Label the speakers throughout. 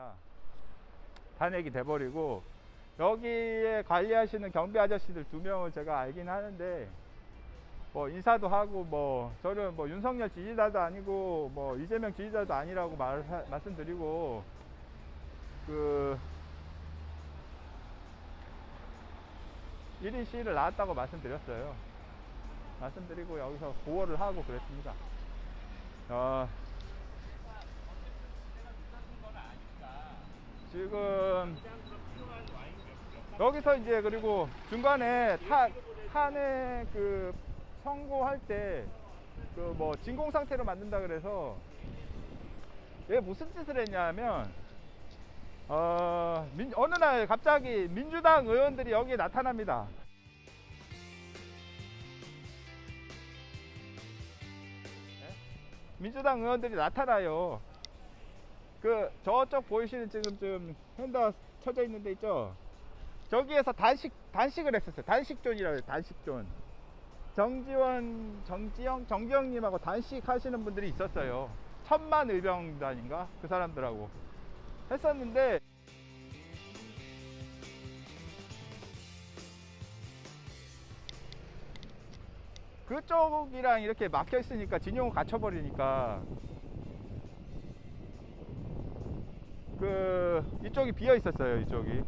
Speaker 1: 다 탄핵이 돼버리고 여기에 관리하시는 경비 아저씨들 두 명을 제가 알긴 하는데 뭐 인사도 하고 뭐 저는 뭐 윤석열 지지자도 아니고 뭐 이재명 지지자도 아니라고 말, 말씀드리고 그 1인 시위를 나왔다고 말씀드렸어요. 말씀드리고 여기서 고호를 하고 그랬습니다. 어, 지금 여기서 이제 그리고 중간에 타, 탄핵 그 선고할 때 그 뭐 진공 상태로 만든다 그래서 얘 무슨 짓을 했냐면 어 민- 어느 날 갑자기 민주당 의원들이 여기에 나타납니다. 네? 민주당 의원들이 나타나요. 그 저쪽 보이시는 지금 좀 핸더 쳐져 있는 데 있죠? 저기에서 단식 단식을 했었어요. 단식존이라고 해요. 단식존. 정지원, 정지영, 정지영님하고 단식하시는 분들이 있었어요. 천만 의병단인가 그 사람들하고 했었는데 그쪽이랑 이렇게 막혀 있으니까 진영을 갇혀버리니까 그 이쪽이 비어 있었어요 이쪽이.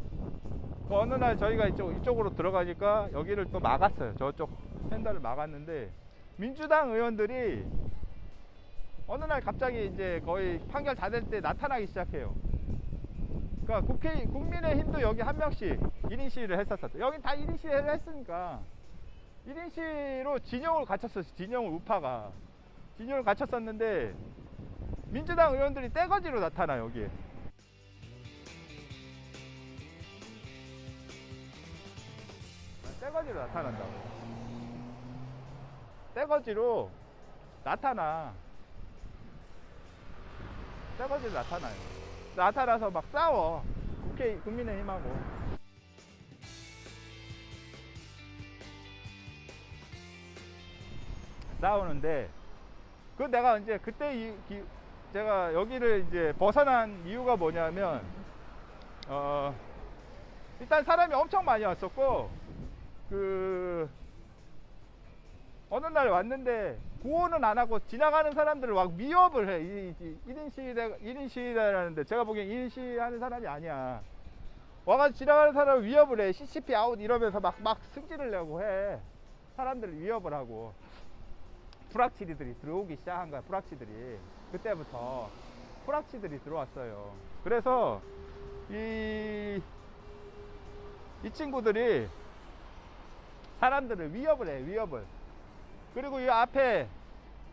Speaker 1: 그 어느 날 저희가 이쪽, 이쪽으로 들어가니까 여기를 또 막았어요. 저쪽 펜더를 막았는데 민주당 의원들이 어느 날 갑자기 이제 거의 판결 다 될 때 나타나기 시작해요. 그러니까 국회 국민의힘도 여기 한 명씩 1인 시위를 했었었죠 여긴 다 1인 시위를 했으니까 1인 시위로 진영을 갇혔었어요 진영을 우파가. 진영을 갇혔었는데 민주당 의원들이 떼거지로 나타나 여기에 떼거지로 나타난다고. 떼거지로 나타나. 떼거지로 나타나요. 나타나서 막 싸워. 국회 국민의힘하고. 싸우는데 그 내가 이제 그때 이, 기- 제가 여기를 이제 벗어난 이유가 뭐냐면 어 일단 사람이 엄청 많이 왔었고 그 어느 날 왔는데 구호는 안 하고 지나가는 사람들을 막 위협을 해. 이, 이, 1인 시위대, 1인 시위대라는데 제가 보기엔 1인 시위하는 사람이 아니야. 와가지고 지나가는 사람을 위협을 해. CCP 아웃 이러면서 막, 막 승질을 내고 해. 사람들을 위협을 하고. 프락치리들이 들어오기 시작한 거야, 프락치들이. 그때부터 프락치들이 들어왔어요. 그래서 이, 이 친구들이 사람들을 위협을 해, 위협을. 그리고 이 앞에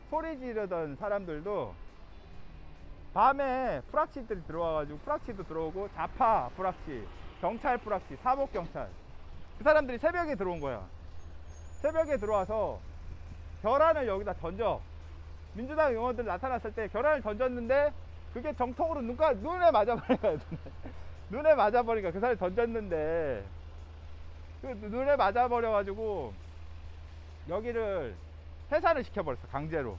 Speaker 1: 소리 지르던 사람들도 밤에 프락치들이 들어와가지고 프락치도 들어오고 자파 프락치, 경찰 프락치, 사복 경찰. 그 사람들이 새벽에 들어온 거야. 새벽에 들어와서 결안을 여기다 던져. 민주당 의원들 나타났을 때 결안을 던졌는데 그게 정통으로 눈가, 눈에 맞아버리니까 눈에, 눈에 맞아버리니까 그 사람이 던졌는데 그 눈에 맞아버려가지고 여기를 해산을 시켜버렸어 강제로.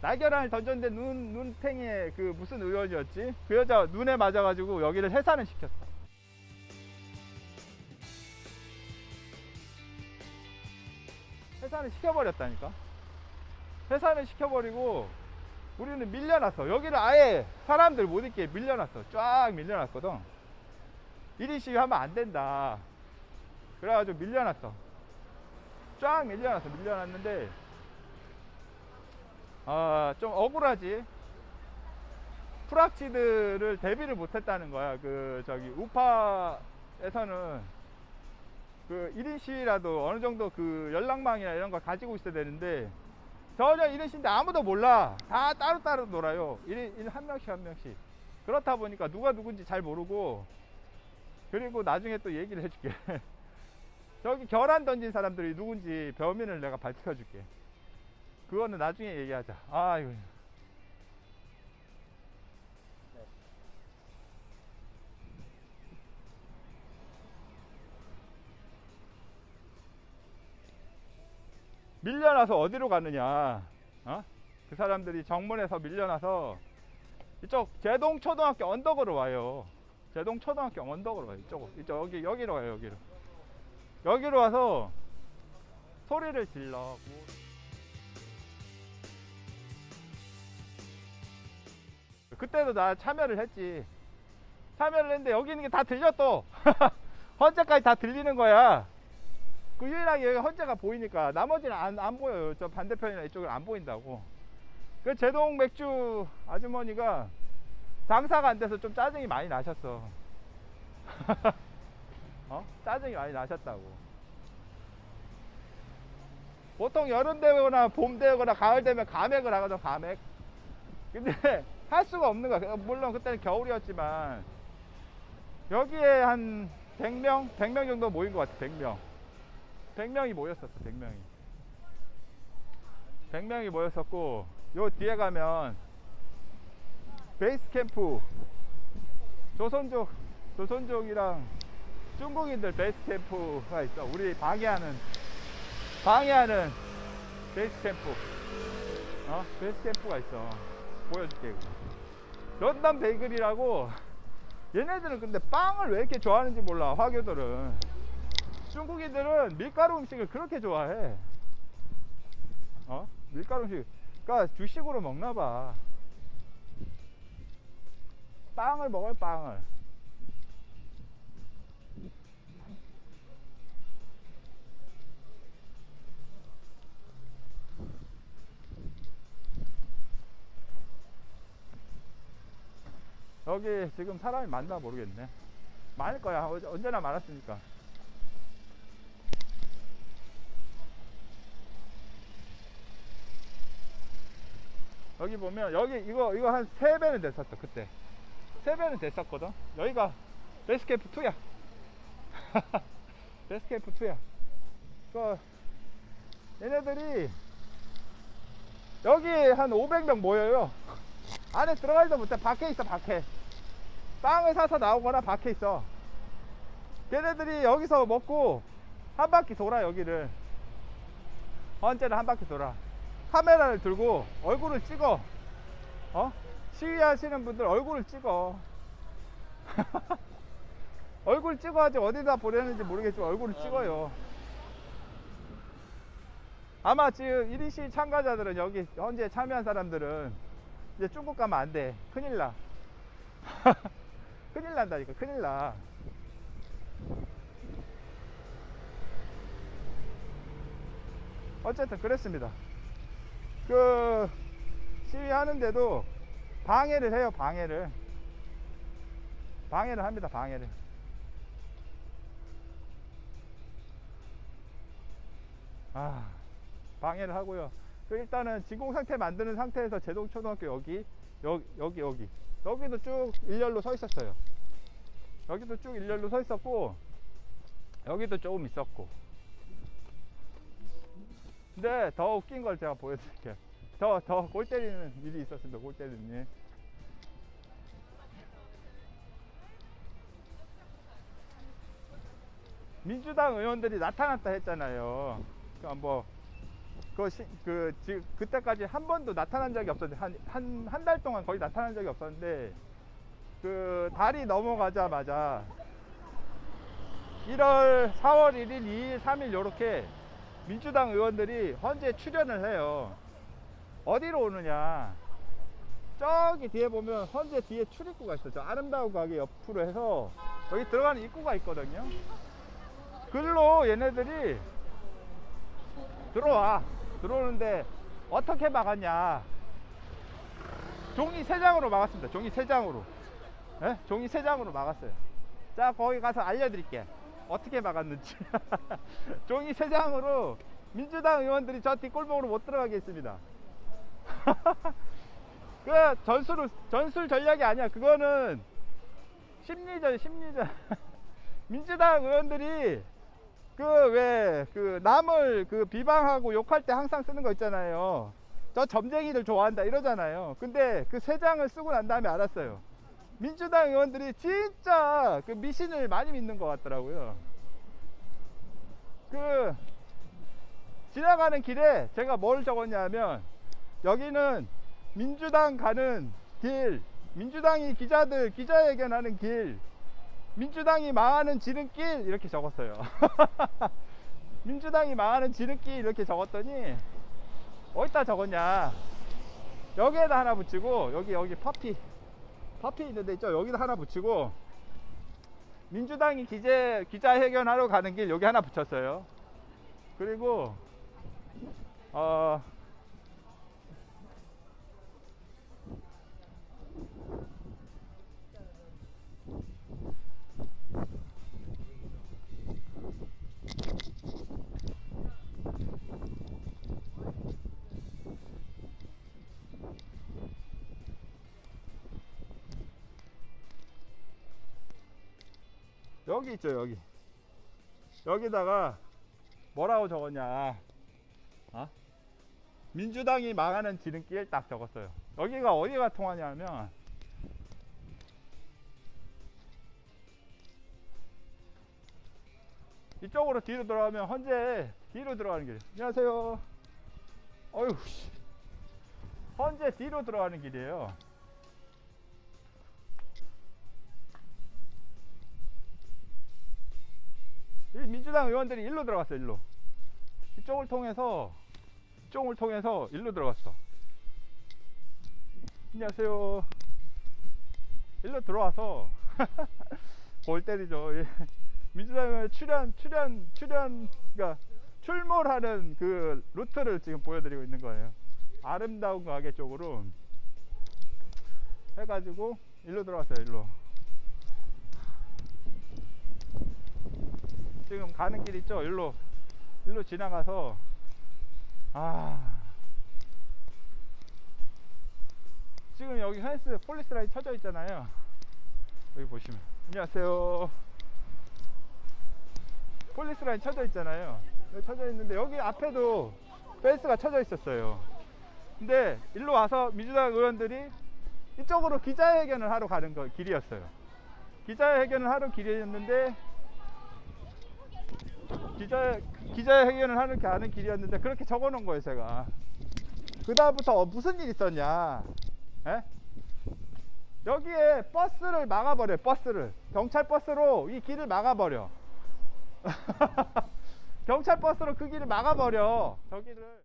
Speaker 1: 날결안을 던졌는데 눈 눈탱이에 그 무슨 의원이었지? 그 여자 눈에 맞아가지고 여기를 해산을 시켰어. 해산을 시켜버렸다니까? 해산을 시켜버리고 우리는 밀려났어. 여기를 아예 사람들 못 있게 밀려났어. 쫙 밀려났거든 1인 시위 하면 안 된다. 그래가지고 밀려났어. 쫙 밀려났어. 밀려났는데, 아, 좀 억울하지. 프락치들을 대비를 못했다는 거야. 그, 저기, 우파에서는 그 1인 시위라도 어느 정도 그 연락망이나 이런 걸 가지고 있어야 되는데, 전혀 1인 시인데 아무도 몰라. 다 따로따로 놀아요. 1인, 1인 한 명씩 한 명씩. 그렇다 보니까 누가 누군지 잘 모르고, 그리고 나중에 또 얘기를 해줄게. 저기 결안 던진 사람들이 누군지 범인을 내가 밝혀줄게. 그거는 나중에 얘기하자. 아, 이거. 밀려나서 어디로 가느냐? 어? 그 사람들이 정문에서 밀려나서 이쪽 제동 초등학교 언덕으로 와요. 제동 초등학교 언덕으로 와요. 이쪽 이쪽 여기 여기로 와요. 여기로 여기로 와서 소리를 질러. 그때도 나 참여를 했지. 참여를 했는데 여기 있는 게 다 들려 또. 헌재까지 다 들리는 거야. 그 유일하게 여기 헌재가 보이니까 나머지는 안, 안 보여요. 저 반대편이나 이쪽은 안 보인다고. 그 제동 맥주 아주머니가 장사가 안 돼서 좀 짜증이 많이 나셨어. 어? 짜증이 많이 나셨다고. 보통 여름 되거나 봄 되거나 가을 되면 감액을 하거든 감액. 근데 할 수가 없는 거야. 물론 그때는 겨울이었지만 여기에 한 100명, 100명 정도 모인 것 같아. 100명. 100명이 모였었어. 100명이. 100명이 모였었고 요 뒤에 가면 베이스 캠프 조선족 조선족이랑 중국인들 베이스 캠프가 있어. 우리 방해하는 방해하는 베이스 캠프. 어? 베이스 캠프가 있어. 보여줄게. 런던 베이글이라고 얘네들은 근데 빵을 왜 이렇게 좋아하는지 몰라. 화교들은. 중국인들은 밀가루 음식을 그렇게 좋아해. 어? 밀가루 음식. 그러니까 주식으로 먹나 봐. 빵을 먹어요, 빵을. 여기 지금 사람이 많나 모르겠네. 많을 거야. 어- 언제나 많았으니까. 여기 보면 여기 이거 이거 한세 배는 됐었어 그때 세 배는 됐었거든. 여기가 베스캠프 2야. 베스캠프 2야. 그 얘네들이 여기 한 500명 모여요. 안에 들어가지도 못해. 밖에 있어, 밖에. 빵을 사서 나오거나 밖에 있어. 걔네들이 여기서 먹고 한 바퀴 돌아, 여기를. 언제나 한 바퀴 돌아. 카메라를 들고 얼굴을 찍어. 어? 시위하시는 분들 얼굴을 찍어. 얼굴 찍어야지 어디다 보내는지 모르겠지만 얼굴을 찍어요. 아마 지금 1위 시 참가자들은 여기 현재 참여한 사람들은 이제 중국 가면 안 돼. 큰일 나. 큰일 난다니까. 큰일 나. 어쨌든 그랬습니다. 그 시위하는데도 방해를 해요. 방해를. 방해를 합니다. 방해를. 아, 방해를 하고요. 그 일단은 진공 상태 만드는 상태에서 제동 초등학교 여기 여기 여기 여기 여기도 쭉 일렬로 서 있었어요. 여기도 쭉 일렬로 서 있었고 여기도 조금 있었고. 근데 더 웃긴 걸 제가 보여드릴게요. 더 더 골 때리는 일이 있었습니다. 골 때리는 일. 민주당 의원들이 나타났다 했잖아요. 그러니까 뭐, 그, 시, 그, 지, 그때까지 한 번도 나타난 적이 없었는데, 한, 한, 한 달 동안 거의 나타난 적이 없었는데, 그, 달이 넘어가자마자, 1월, 4월 1일, 2일, 3일, 요렇게 민주당 의원들이 헌재 출연을 해요. 어디로 오느냐. 저기 뒤에 보면 헌재 뒤에 출입구가 있어요. 저 아름다운 가게 옆으로 해서 여기 들어가는 입구가 있거든요. 글로 얘네들이 들어와. 들어오는데 어떻게 막았냐. 종이 세 장으로 막았습니다. 종이 세 장으로. 예? 종이 세 장으로 막았어요. 자, 거기 가서 알려드릴게. 어떻게 막았는지. 종이 세 장으로 민주당 의원들이 저 뒷골목으로 못 들어가게 했습니다. 그 전술 전술 전략이 아니야. 그거는 심리전 심리전. 민주당 의원들이 그 왜 그 남을 그 비방하고 욕할 때 항상 쓰는 거 있잖아요. 저 점쟁이들 좋아한다 이러잖아요. 근데 그 세 장을 쓰고 난 다음에 알았어요. 민주당 의원들이 진짜 그 미신을 많이 믿는 것 같더라고요. 그 지나가는 길에 제가 뭘 적었냐면 여기는 민주당 가는 길 민주당이 기자들 기자회견하는 길 민주당이 망하는 지름길 이렇게 적었어요. 민주당이 망하는 지름길 이렇게 적었더니 어디다 적었냐? 여기에다 하나 붙이고 여기 여기 파피 파피 있는데 있죠? 여기다 하나 붙이고 민주당이 기재 기자회견하러 가는 길 여기 하나 붙였어요. 그리고 어 여기 있죠 여기. 여기다가 뭐라고 적었냐. 어? 민주당이 망하는 지름길 딱 적었어요. 여기가 어디가 통하냐면 이쪽으로 뒤로 들어가면 헌재 뒤로 들어가는 길. 안녕하세요. 어휴 씨. 헌재 뒤로 들어가는 길이에요 민주당 의원들이 일로 들어갔어 일로. 이쪽을 통해서 이쪽을 통해서 일로 들어갔어. 안녕하세요. 일로 들어와서 골 때리죠. 예. 민주당의 출연 출연 출연 그러니까 출몰하는 그 루트를 지금 보여드리고 있는 거예요. 아름다운 가게 쪽으로 해가지고 일로 들어갔어요 일로 지금 가는 길 있죠? 일로 일로 지나가서 아 지금 여기 펜스 폴리스 라인 쳐져 있잖아요. 여기 보시면 안녕하세요. 폴리스 라인 쳐져 있잖아요. 여기 쳐져 있는데 여기 앞에도 펜스가 쳐져 있었어요. 근데 일로 와서 민주당 의원들이 이쪽으로 기자회견을 하러 가는 거 길이었어요. 기자회견을 하러 길이었는데 기자 기자회견을 하는 게 아는 길이었는데 그렇게 적어놓은 거예요 제가. 그 다음부터 어, 무슨 일 있었냐? 에? 여기에 버스를 막아버려 요 버스를 경찰 버스로 이 길을 막아버려. 경찰 버스로 그 길을 막아버려 저기를.